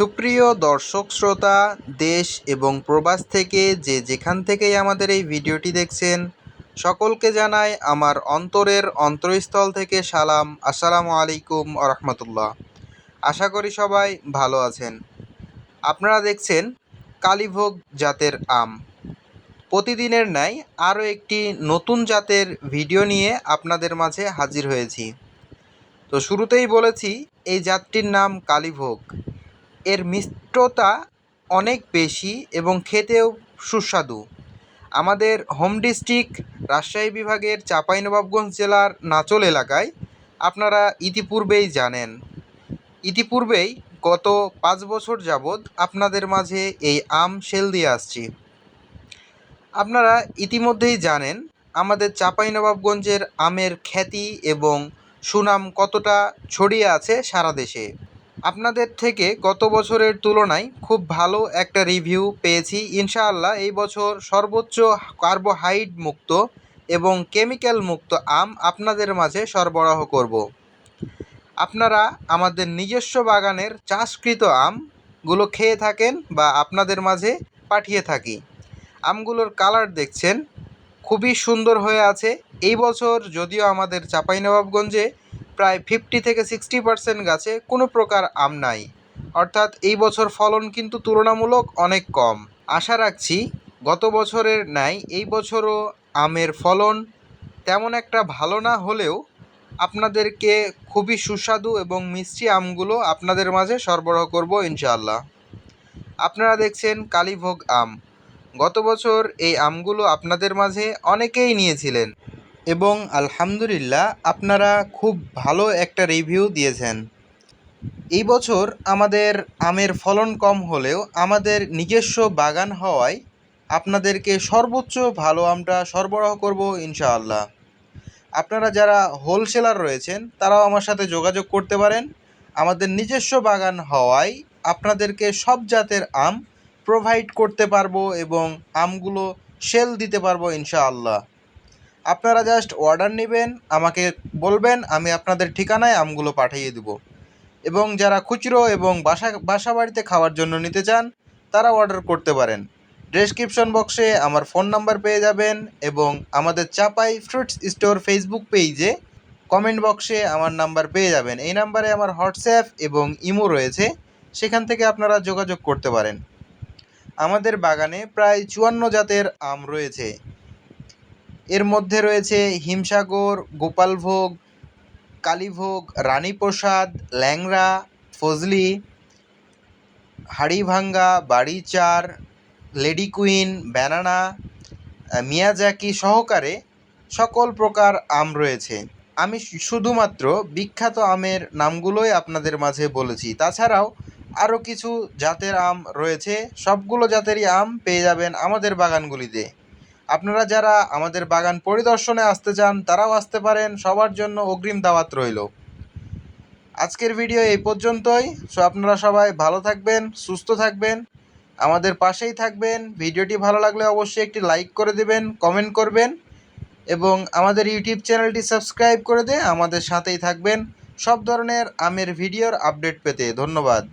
সুপ্রিয় দর্শক, শ্রোতা, দেশ এবং প্রবাস থেকে যে যেখান থেকেই আমাদের এই ভিডিওটি দেখছেন, সকলকে জানাই আমার অন্তরের অন্তরস্থল থেকে সালাম। আসসালামু আলাইকুম রহমতুল্লাহ। আশা করি সবাই ভালো আছেন। আপনারা দেখছেন কালীভোগ জাতের আম। প্রতিদিনের ন্যায় আরও একটি নতুন জাতের ভিডিও নিয়ে আপনাদের মাঝে হাজির হয়েছি। তো শুরুতেই বলেছি, এই জাতটির নাম কালীভোগ। এর মিষ্টতা অনেক বেশি এবং খেতেও সুস্বাদু। আমাদের হোম ডিস্ট্রিক্ট রাজশাহী বিভাগের চাঁপাইনবাবগঞ্জ জেলার নাচল এলাকায় আপনারা ইতিপূর্বেই জানেন। ইতিপূর্বেই গত পাঁচ বছর যাবৎ আপনাদের মাঝে এই আম সেল দিয়ে আসছি। আপনারা ইতিমধ্যেই জানেন আমাদের চাঁপাইনবাবগঞ্জের আমের খ্যাতি এবং সুনাম কতটা ছড়িয়ে আছে সারা দেশে। আপনাদের থেকে গত বছরের তুলনায় খুব ভালো একটা রিভিউ পেয়েছি। ইনশাআল্লাহ এই বছর সর্বোচ্চ কার্বোহাইড মুক্ত এবং কেমিক্যাল মুক্ত আম আপনাদের মাঝে সরবরাহ করব। আপনারা আমাদের নিজস্ব বাগানের চাষকৃত আমগুলো খেয়ে থাকেন বা আপনাদের মাঝে পাঠিয়ে থাকি। আমগুলোর কালার দেখছেন, খুবই সুন্দর হয়ে আছে। এই বছর যদিও আমাদের চাঁপাইনবাবগঞ্জে প্রায় ফিফটি থেকে সিক্সটি পার্সেন্ট গাছে কোনো প্রকার আম নাই। অর্থাৎ এই বছর ফলন কিন্তু তুলনামূলক অনেক কম। আশা রাখছি গত বছরের ন্যায় এই বছরও আমের ফলন তেমন একটা ভালো না হলেও আপনাদেরকে খুবই সুস্বাদু এবং মিষ্টি আমগুলো আপনাদের মাঝে সরবরাহ করব ইনশাআল্লাহ। আপনারা দেখছেন কালীভোগ আম। গত বছর এই আমগুলো আপনাদের মাঝে অনেকেই নিয়েছিলেন। এবং আলহামদুলিল্লাহ আপনারা খুব ভালো একটা রিভিউ দিয়েছেন। এই বছর আমাদের আমের ফলন কম হলেও আমাদের নিজস্ব বাগান হওয়ায় আপনাদেরকে সর্বোচ্চ ভালো আমটা সরবরাহ করব ইনশাআল্লাহ। আপনারা যারা হোলসেলার রয়েছেন, তারাও আমার সাথে যোগাযোগ করতে পারেন। আমাদের নিজস্ব বাগান হওয়ায় আপনাদেরকে সব জাতের আম প্রোভাইড করতে পারব এবং আমগুলো সেল দিতে পারব ইনশাআল্লাহ। আপনারা জাস্ট অর্ডার নেবেন, আমাকে বলবেন, আমি আপনাদের ঠিকানায় আমগুলো পাঠিয়ে দেব। এবং যারা খুচরো এবং বাসা বাসা বাড়িতে খাওয়ার জন্য নিতে চান, তারা অর্ডার করতে পারেন। ডেসক্রিপশন বক্সে আমার ফোন নাম্বার পেয়ে যাবেন এবং আমাদের চাপাই ফ্রুটস স্টোর ফেসবুক পেজে কমেন্ট বক্সে আমার নাম্বার পেয়ে যাবেন। এই নাম্বারে আমার হোয়াটসঅ্যাপ এবং ইমো রয়েছে, সেখান থেকে আপনারা যোগাযোগ করতে পারেন। আমাদের বাগানে প্রায় চুয়ান্ন জাতের আম রয়েছে। এর মধ্যে রয়েছে Himsagar, Gopalbhog, Kalibhog, Raniprasad, Langra, Fazli, Haribhanga, বাড়িচার, lady queen, banana Miyazaki সহকারে সকল প্রকার আম রয়েছে। আমি শুধুমাত্র বিখ্যাত আমের নামগুলোই আপনাদের মাঝে বলেছি। তাছাড়াও আরও কিছু জাতের আম রয়েছে। সবগুলো জাতেরই আম পেয়ে যাবেন আমাদের বাগানগুলিতে। আপনারা যারা আমাদের বাগান পরিদর্শনে আসতে চান, তারাও আসতে পারেন। সবার জন্য অগ্রিম দাওয়াত রইল। আজকের ভিডিও এই পর্যন্তই। সো আপনারা সবাই ভালো থাকবেন, সুস্থ থাকবেন, আমাদের পাশেই থাকবেন। ভিডিওটি ভালো লাগলে অবশ্যই একটি লাইক করে দেবেন, কমেন্ট করবেন এবং আমাদের ইউটিউব চ্যানেলটি সাবস্ক্রাইব করে দিয়ে আমাদের সাথেই থাকবেন। সব ধরনের আমের ভিডিওর আপডেট পেতে ধন্যবাদ।